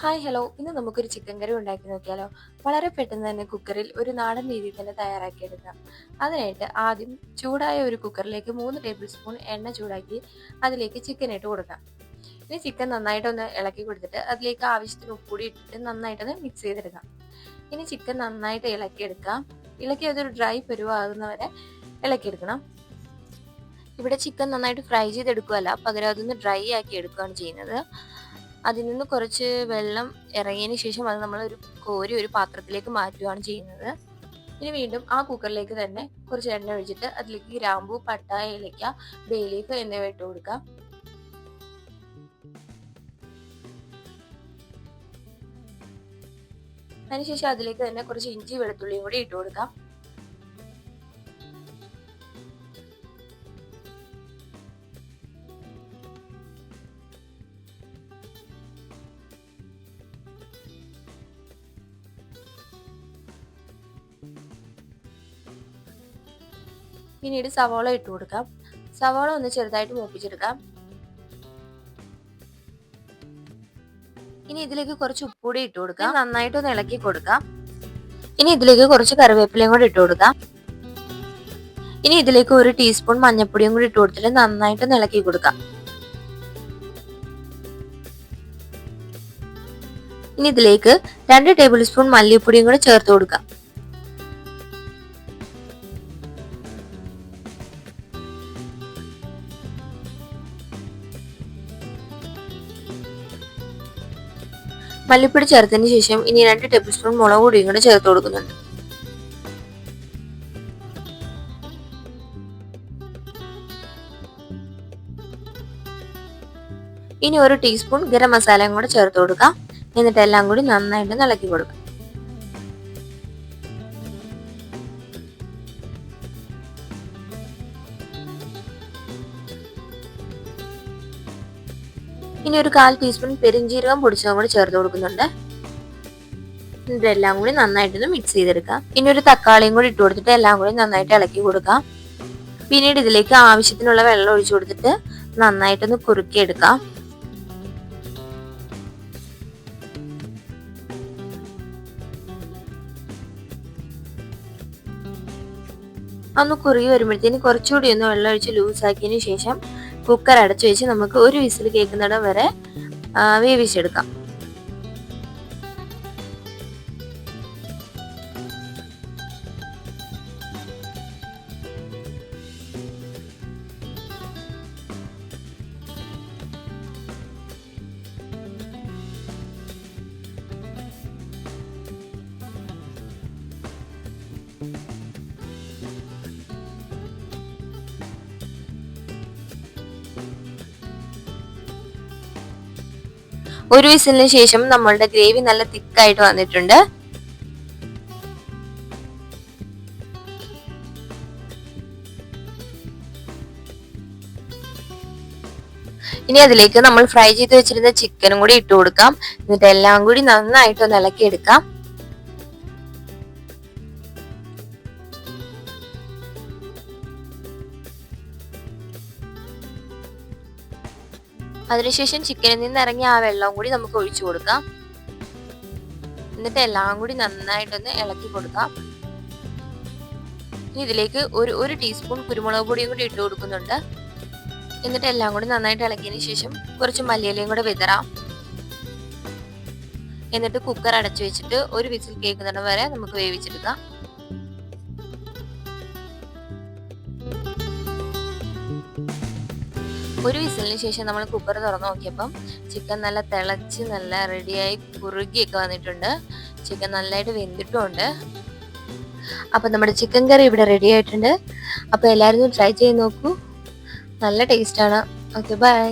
Hi hello ഇന്ന് നമുക്കൊരു chicken കറി ഉണ്ടാക്കി നോക്കിയാലോ? വളരെ പെട്ടെന്ന് തന്നെ കുക്കറിൽ ഒരു നാടൻ രീതിയിൽ തന്നെ തയ്യാറാക്കിയെടുക്കാം. അതിനായിട്ട് ആദ്യം ചൂടായ ഒരു കുക്കറിലേക്ക് മൂന്ന് ടേബിൾ സ്പൂൺ എണ്ണ ചൂടാക്കി അതിലേക്ക് ചിക്കൻ ഇട്ട് കൊടുക്കാം. ഇനി ചിക്കൻ നന്നായിട്ടൊന്ന് ഇളക്കി കൊടുത്തിട്ട് അതിലേക്ക് ആവശ്യത്തിന് ഉപ്പുകൂടി ഇട്ടിട്ട് നന്നായിട്ടൊന്ന് മിക്സ് ചെയ്തെടുക്കാം. ഇനി ചിക്കൻ നന്നായിട്ട് ഇളക്കിയെടുക്കാം. ഇളക്കി അതൊരു ഡ്രൈ പരുവാകുന്നവരെ ഇളക്കിയെടുക്കണം. ഇവിടെ ചിക്കൻ നന്നായിട്ട് ഫ്രൈ ചെയ്തെടുക്കുകയല്ല പകരം അതൊന്ന് ഡ്രൈ ആക്കി എടുക്കുകയാണ് ചെയ്യുന്നത്. അതിൽ നിന്ന് കുറച്ച് വെള്ളം ഇറങ്ങിയതിന് ശേഷം അത് നമ്മൾ ഒരു കോരി ഒരു പാത്രത്തിലേക്ക് മാറ്റുകയാണ് ചെയ്യുന്നത്. ഇനി വീണ്ടും ആ കുക്കറിലേക്ക് തന്നെ കുറച്ച് എണ്ണ ഒഴിച്ചിട്ട് അതിലേക്ക് ഗ്രാമ്പു പട്ട ഏലക്ക ബേലീഫ് എന്നിവ ഇട്ട് കൊടുക്കാം. അതിനുശേഷം അതിലേക്ക് തന്നെ കുറച്ച് ഇഞ്ചി വെളുത്തുള്ളിയും കൂടി ഇട്ട് കൊടുക്കാം. പിന്നീട് സവാള ഇട്ട് കൊടുക്കാം. സവാള ഒന്ന് ചെറുതായിട്ട് മൂപ്പിച്ചെടുക്കാം. ഇനി ഇതിലേക്ക് കുറച്ച് ഉപ്പുകൂടി ഇട്ട് കൊടുക്കാം. നന്നായിട്ട് ഒന്ന് ഇളക്കി കൊടുക്കാം. ഇനി ഇതിലേക്ക് കുറച്ച് കറിവേപ്പിലയും കൂടി ഇട്ട് കൊടുക്കാം. ഇനി ഇതിലേക്ക് ഒരു ടീസ്പൂൺ മഞ്ഞൾപ്പൊടിയും കൂടി ഇട്ട് കൊടുത്തിട്ട് നന്നായിട്ട് ഇളക്കി കൊടുക്കാം. ഇനി ഇതിലേക്ക് രണ്ട് ടേബിൾ സ്പൂൺ മല്ലിപ്പൊടിയും കൂടി ചേർത്ത് കൊടുക്കാം. മല്ലിപ്പൊടി ചേർത്തതിന് ശേഷം ഇനി രണ്ട് ടേബിൾ സ്പൂൺ മുളക് പൊടിയും കൂടെ ചേർത്ത് കൊടുക്കുന്നുണ്ട്. ഇനി ഒരു ടീസ്പൂൺ ഗരം മസാലയും കൂടെ ചേർത്ത് കൊടുക്കാം. എന്നിട്ട് എല്ലാം കൂടി നന്നായിട്ട് ഇളക്കി കൊടുക്കാം. ഇനി ഒരു കാൽ ടീസ്പൂൺ പെരിഞ്ചീരകം പൊടിച്ചതും കൂടി ചേർത്ത് കൊടുക്കുന്നുണ്ട്. ഇതെല്ലാം കൂടി നന്നായിട്ടൊന്ന് മിക്സ് ചെയ്തെടുക്കാം. ഇനി ഒരു തക്കാളിയും കൂടി ഇട്ട് കൊടുത്തിട്ട് എല്ലാം കൂടി നന്നായിട്ട് ഇളക്കി കൊടുക്കാം. പിന്നീട് ഇതിലേക്ക് ആവശ്യത്തിനുള്ള വെള്ളം ഒഴിച്ചു കൊടുത്തിട്ട് നന്നായിട്ടൊന്ന് കുറുക്കിയെടുക്കാം. ഒന്ന് കുറുകി വരുമ്പോഴത്തേന് കുറച്ചുകൂടി ഒന്ന് വെള്ളം ഒഴിച്ച് ലൂസാക്കിയതിന് ശേഷം കുക്കർ അടച്ചു വെച്ച് നമുക്ക് ഒരു വിസിൽ കേൾക്കുന്നിടം വരെ വേവിച്ചെടുക്കാം. ഒരു വിസിലിന് ശേഷം നമ്മളുടെ ഗ്രേവി നല്ല തിക്കായിട്ട് വന്നിട്ടുണ്ട്. ഇനി അതിലേക്ക് നമ്മൾ ഫ്രൈ ചെയ്ത് വെച്ചിരുന്ന ചിക്കനും കൂടി ഇട്ട് കൊടുക്കാം. എന്നിട്ട് എല്ലാം കൂടി നന്നായിട്ട് ഒന്ന് ഇളക്കി അതിനുശേഷം ചിക്കനിൽ നിന്ന് ഇറങ്ങി ആ വെള്ളവും കൂടി നമുക്ക് ഒഴിച്ചു കൊടുക്കാം. എന്നിട്ട് എല്ലാം കൂടി നന്നായിട്ടൊന്ന് ഇളക്കി കൊടുക്കാം. ഇനി ഇതിലേക്ക് ഒരു ഒരു ടീസ്പൂൺ കുരുമുളക് പൊടിയും കൂടി ഇട്ട് കൊടുക്കുന്നുണ്ട്. എന്നിട്ട് എല്ലാം കൂടി നന്നായിട്ട് ഇളക്കിയതിന് ശേഷം കുറച്ച് മല്ലിയിലയും കൂടെ വിതറാം. എന്നിട്ട് കുക്കർ അടച്ചു വെച്ചിട്ട് ഒരു വിസിൽ കേൾക്കുന്നിടം വരെ നമുക്ക് വേവിച്ചെടുക്കാം. ഒരു വിസിലിന് ശേഷം നമ്മൾ കുക്കർ തുറന്ന് നോക്കിയപ്പം ചിക്കൻ നല്ല തിളച്ച് നല്ല റെഡിയായി കുറുകിയൊക്കെ വന്നിട്ടുണ്ട്. ചിക്കൻ നല്ലതായിട്ട് വെന്തിട്ടുമുണ്ട്. അപ്പം നമ്മുടെ ചിക്കൻ കറി ഇവിടെ റെഡി ആയിട്ടുണ്ട്. അപ്പോൾ എല്ലാവരും ട്രൈ ചെയ്ത് നോക്കൂ. നല്ല ടേസ്റ്റാണ് ഓക്കെ ബൈ